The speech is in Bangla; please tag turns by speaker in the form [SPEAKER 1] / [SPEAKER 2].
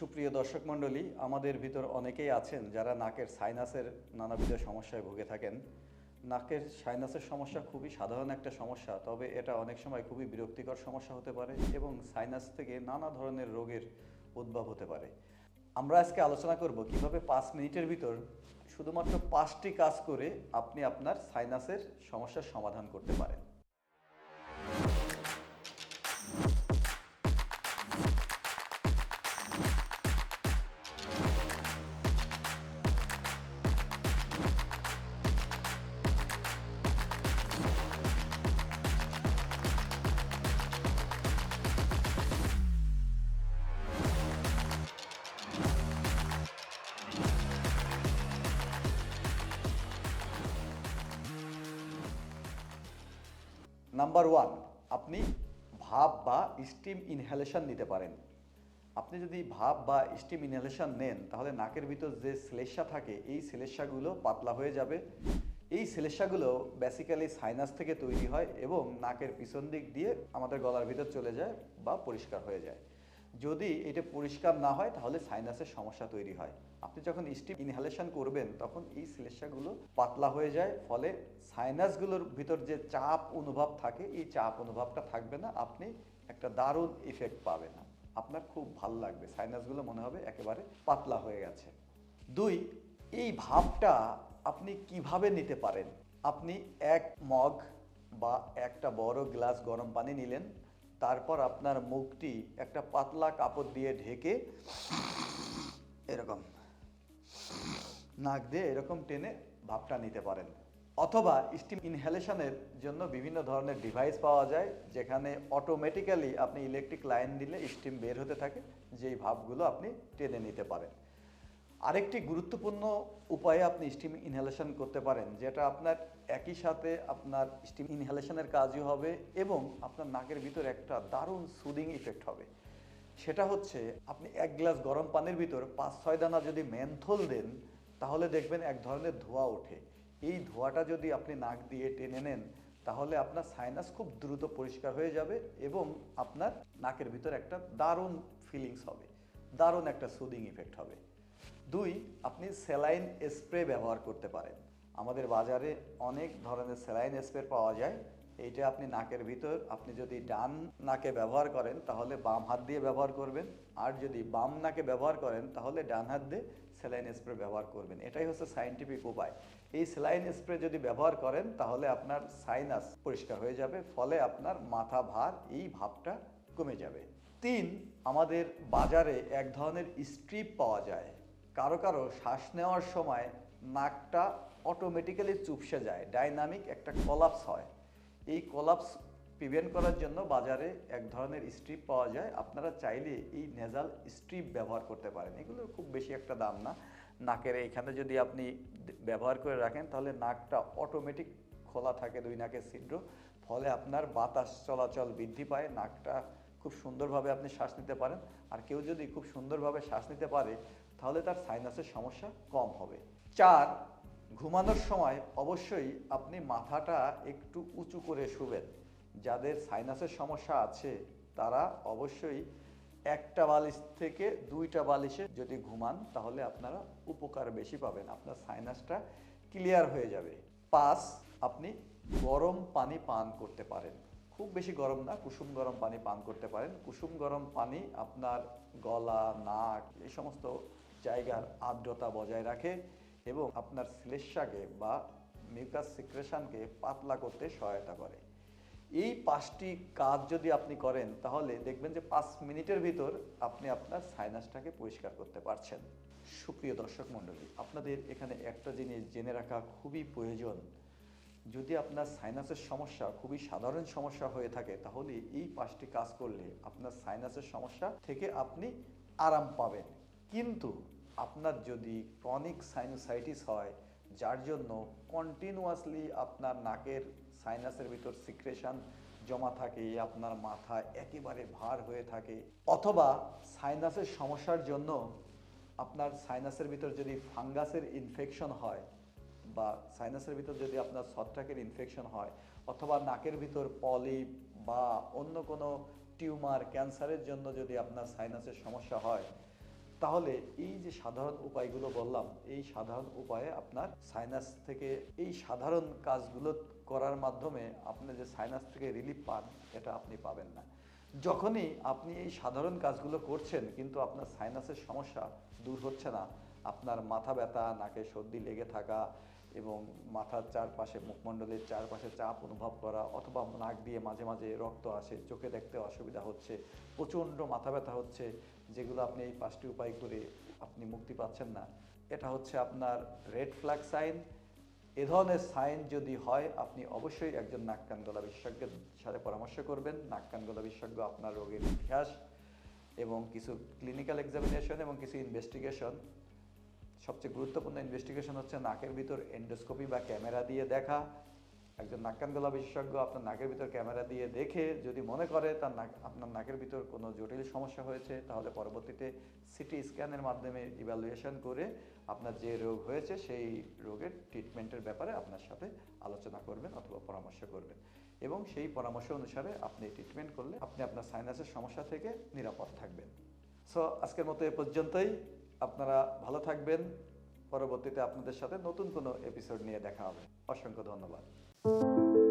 [SPEAKER 1] সুপ্রিয় দর্শক মণ্ডলী, আমাদের ভিতর অনেকেই আছেন যারা নাকের সাইনাসের নানাবিধ সমস্যায় ভুগে থাকেন। নাকের সাইনাসের সমস্যা খুবই সাধারণ একটা সমস্যা, তবে এটা অনেক সময় খুবই বিরক্তিকর সমস্যা হতে পারে এবং সাইনাস থেকে নানা ধরনের রোগের উদ্ভব হতে পারে। আমরা আজকে আলোচনা করব কীভাবে পাঁচ মিনিটের ভিতর শুধুমাত্র পাঁচটি কাজ করে আপনি আপনার সাইনাসের সমস্যার সমাধান করতে পারেন। নাম্বার ওয়ান আপনি ভাব বা স্টিম ইনহেলেশন নিতে পারেন। আপনি যদি ভাব বা স্টিম ইনহেলেশন নেন, তাহলে নাকের ভিতর যে শ্লেষা থাকে, এই শ্লেষাগুলো পাতলা হয়ে যাবে। এই সিলেসাগুলো বেসিক্যালি সাইনাস থেকে তৈরি হয় এবং নাকের পিছন দিক দিয়ে আমাদের গলার ভিতর চলে যায় বা পরিষ্কার হয়ে যায়। যদি এটা পরিষ্কার না হয়, তাহলে সাইনাসের সমস্যা তৈরি হয়। আপনি যখন স্টিম ইনহেলেশন করবেন, তখন এই শ্লেষ্মাগুলো পাতলা হয়ে যায়, ফলে সাইনাসগুলোর ভিতর যে চাপ অনুভব থাকে, এই চাপ অনুভবটা থাকবে না, আপনি একটা দারুণ ইফেক্ট পাবেন। আপনার খুব ভালো লাগবে। সাইনাসগুলো মনে হবে একেবারে পাতলা হয়ে গেছে। দুই, এই ভাবটা আপনি কীভাবে নিতে পারেন? আপনি এক মগ বা একটা বড় গ্লাস গরম পানি নিলেন তারপর আপনার মুখটি একটা পাতলা কাপড় দিয়ে ঢেকে এরকম, নাক দিয়ে এরকম টেনে ভাবটা নিতে পারেন। অথবা স্টিম ইনহেলেশনের জন্য বিভিন্ন ধরনের ডিভাইস পাওয়া যায়, যেখানে অটোমেটিক্যালি আপনি ইলেকট্রিক লাইন দিলে স্টিম বের হতে থাকে, যেই ভাবগুলো আপনি টেনে নিতে পারেন। আরেকটি গুরুত্বপূর্ণ উপায়ে আপনি স্টিম ইনহেলেশন করতে পারেন, যেটা আপনার একই সাথে আপনার স্টিম ইনহেলেশনের কাজই হবে এবং আপনার নাকের ভিতর একটা দারুণ সুদিং ইফেক্ট হবে। সেটা হচ্ছে, আপনি এক গ্লাস গরম পানির ভিতর পাঁচ ছয় দানা যদি মেনথল দেন, তাহলে দেখবেন এক ধরনের ধোঁয়া ওঠে। এই ধোঁয়াটা যদি আপনি নাক দিয়ে টেনে নেন, তাহলে আপনার সাইনাস খুব দ্রুত পরিষ্কার হয়ে যাবে এবং আপনার নাকের ভিতর একটা দারুণ ফিলিংস হবে, দারুণ একটা সুদিং ইফেক্ট হবে। দুই, আপনি স্যালাইন স্প্রে ব্যবহার করতে পারেন। আমাদের বাজারে অনেক ধরনের স্যালাইন স্প্রে পাওয়া যায়। এইটা আপনি নাকের ভিতর, আপনি যদি ডান নাকে ব্যবহার করেন, তাহলে বাম হাত দিয়ে ব্যবহার করবেন। আর যদি বাম নাকে ব্যবহার করেন, তাহলে ডান হাত দিয়ে স্যালাইন স্প্রে ব্যবহার করবেন। এটাই হচ্ছে সাইন্টিফিক উপায়। এই স্যালাইন স্প্রে যদি ব্যবহার করেন, তাহলে আপনার সাইনাস পরিষ্কার হয়ে যাবে, ফলে আপনার মাথা ভার, এই ভাবটা কমে যাবে। তিন, আমাদের বাজারে এক ধরনের স্ট্রিপ পাওয়া যায়। কারও কারও শ্বাস নেওয়ার সময় নাকটা অটোমেটিক্যালি চুপসে যায় ডাইনামিক একটা কলাপস হয়। এই কলাপস প্রিভেন্ট করার জন্য বাজারে এক ধরনের স্ট্রিপ পাওয়া যায়। আপনারা চাইলে এই নেজাল স্ট্রিপ ব্যবহার করতে পারেন। এগুলোর খুব বেশি একটা দাম না। নাকের এখানে যদি আপনি ব্যবহার করে রাখেন, তাহলে নাকটা অটোমেটিক খোলা থাকে দুই নাকের ছিদ্র। ফলে আপনার বাতাস চলাচল বৃদ্ধি পায়। নাকটা খুব সুন্দরভাবে আপনি শ্বাস নিতে পারেন। আর কেউ যদি খুব সুন্দরভাবে শ্বাস নিতে পারে তাহলে তার সাইনাসের সমস্যা কম হবে। চার, ঘুমানোর সময় অবশ্যই আপনি মাথাটা একটু উঁচু করে শুবেন। যাদের সাইনাসের সমস্যা আছে, তারা অবশ্যই একটা বালিশ থেকে দুইটা বালিশে যদি ঘুমান, তাহলে আপনারা উপকার বেশি পাবেন। আপনার সাইনাসটা ক্লিয়ার হয়ে যাবে। পাঁচ, আপনি গরম পানি পান করতে পারেন। খুব বেশি গরম না, কুসুম গরম পানি পান করতে পারেন। কুসুম গরম পানি আপনার গলা, নাক, এই সমস্ত জায়গার আর্দ্রতা বজায় রাখে এবং আপনার শ্লেষ্মাকে বা মিউকাস সিক্রেশনকে পাতলা করতে সহায়তা করে। এই পাঁচটি কাজ যদি আপনি করেন, তাহলে দেখবেন যে পাঁচ মিনিটের ভিতর আপনি আপনার সাইনাসটাকে পরিষ্কার করতে পারছেন। সুপ্রিয় দর্শক মণ্ডলী, আপনাদের এখানে একটা জিনিস জেনে রাখা খুবই প্রয়োজন। যদি আপনার সাইনাসের সমস্যা খুবই সাধারণ সমস্যা হয়ে থাকে, তাহলে এই পাঁচটি কাজ করলে আপনার সাইনাসের সমস্যা থেকে আপনি আরাম পাবেন। কিন্তু আপনার যদি ক্রনিক সাইনোসাইটিস হয়, যার জন্য কন্টিনিউয়াসলি আপনার নাকের সাইনাসের ভিতর সিক্রেশন জমা থাকে, আপনার মাথা একেবারে ভার হয়ে থাকে, অথবা সাইনাসের সমস্যার জন্য আপনার সাইনাসের ভিতর যদি ফাঙ্গাসের ইনফেকশন হয়, বা সাইনাসের ভিতর যদি আপনার ছত্রাকের ইনফেকশন হয়, অথবা নাকের ভিতর পলিপ বা অন্য কোনো টিউমার ক্যান্সারের জন্য যদি আপনার সাইনাসের সমস্যা হয় তাহলে এই যে সাধারণ উপায়গুলো বললাম, এই সাধারণ উপায়ে আপনার সাইনাস থেকে, এই সাধারণ কাজগুলো করার মাধ্যমে আপনি যে সাইনাস থেকে রিলিফ পান, এটা আপনি পাবেন না। যখনই আপনি এই সাধারণ কাজগুলো করছেন, কিন্তু আপনার সাইনাসের সমস্যা দূর হচ্ছে না, আপনার মাথা ব্যথা, নাকে সর্দি লেগে থাকা এবং মাথার চারপাশে মুখমণ্ডলের চারপাশে চাপ অনুভব করা অথবা নাক দিয়ে মাঝে মাঝে রক্ত আসে, চোখে দেখতে অসুবিধা হচ্ছে, প্রচণ্ড মাথা ব্যথা হচ্ছে যেগুলো আপনি এই পাঁচটি উপায় করে আপনি মুক্তি পাচ্ছেন না। এটা হচ্ছে আপনার রেড ফ্ল্যাগ সাইন এ ধরনের সাইন যদি হয়, আপনি অবশ্যই একজন নাক কান গলা বিশেষজ্ঞের সাথে পরামর্শ করবেন। নাক কান গলা বিশেষজ্ঞ আপনার রোগের ইতিহাস এবং কিছু ক্লিনিক্যাল এক্সামিনেশন এবং কিছু ইনভেস্টিগেশন সবচেয়ে গুরুত্বপূর্ণ ইনভেস্টিগেশন হচ্ছে নাকের ভিতর এন্ডোস্কোপি বা ক্যামেরা দিয়ে দেখা। একজন নাক কান গলা বিশেষজ্ঞ আপনার নাকের ভিতর ক্যামেরা দিয়ে দেখে যদি মনে করে তার নাক, আপনার নাকের ভিতর কোনো জটিল সমস্যা হয়েছে, তাহলে পরবর্তীতে সিটি স্ক্যানের মাধ্যমে ইভ্যালুয়েশন করে আপনার যে রোগ হয়েছে সেই রোগের ট্রিটমেন্টের ব্যাপারে আপনার সাথে আলোচনা করবেন অথবা পরামর্শ করবেন। এবং সেই পরামর্শ অনুসারে আপনি ট্রিটমেন্ট করলে আপনি আপনার সাইনাসের সমস্যা থেকে নিরাপদ থাকবেন। সো আজকের মতো এ পর্যন্তই। আপনারা ভালো থাকবেন। পরবর্তীতে আপনাদের সাথে নতুন কোনো এপিসোড নিয়ে দেখা হবে। অসংখ্য ধন্যবাদ। Música